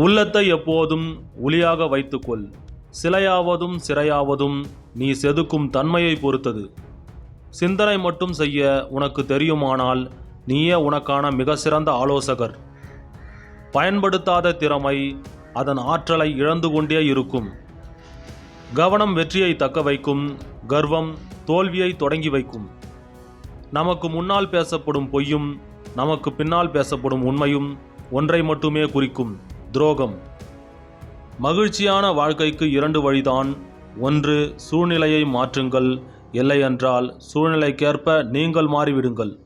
உள்ளத்தை எப்போதும் ஒளியாக வைத்துக்கொள். சிலையாவதும் சிறையாவதும் நீ செதுக்கும் தன்மையை பொறுத்தது. சிந்தனை மட்டும் செய்ய உனக்கு தெரியுமானால் நீயே உனக்கான மிக சிறந்த ஆலோசகர். பயன்படுத்தாத திறமை அதன் ஆற்றலை இழந்து கொண்டே இருக்கும். கவனம் வெற்றியை தக்க வைக்கும் கர்வம் தோல்வியை தொடங்கி வைக்கும். நமக்கு முன்னால் பேசப்படும் பொய்யும் நமக்கு பின்னால் பேசப்படும் உண்மையும் ஒன்றை மட்டுமே குறிக்கும். துரோகம். மகிழ்ச்சியான வாழ்க்கைக்கு இரண்டு வழிதான். ஒன்று சூழ்நிலையை மாற்றுங்கள். இல்லையென்றால் சூழ்நிலைக்கேற்ப நீங்கள் மாறிவிடுங்கள்.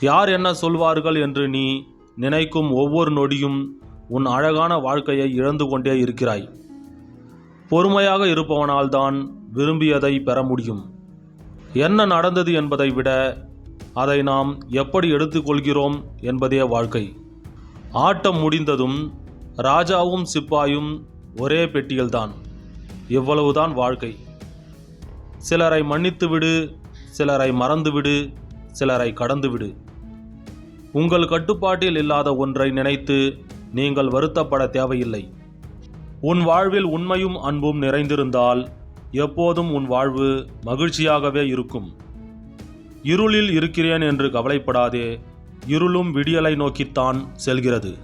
யார் என்ன சொல்வார்கள் என்று நீ நினைக்கும் ஒவ்வொரு நொடியும் உன் அழகான வாழ்க்கையை இழந்து கொண்டே இருக்கிறாய். பொறுமையாக இருப்பவனால்தான் விரும்பியதை பெற முடியும். என்ன நடந்தது என்பதை விட அதை நாம் எப்படி எடுத்துக்கொள்கிறோம் என்பதே வாழ்க்கை. ஆட்டம் முடிந்ததும் ராஜாவும் சிப்பாயும் ஒரே பெட்டியில்தான். இவ்வளவுதான் வாழ்க்கை. சிலரை மன்னித்துவிடு சிலரை மறந்துவிடு சிலரை கடந்துவிடு. உங்கள் கட்டுப்பாட்டில் இல்லாத ஒன்றை நினைத்து நீங்கள் வருத்தப்பட தேவையில்லை. உன் வாழ்வில் உண்மையும் அன்பும் நிறைந்திருந்தால் எப்போதும் உன் வாழ்வு மகிழ்ச்சியாகவே இருக்கும். இருளில் இருக்கிறேன் என்று கவலைப்படாதே. இருளும் விடியலை நோக்கித்தான் செல்கிறது.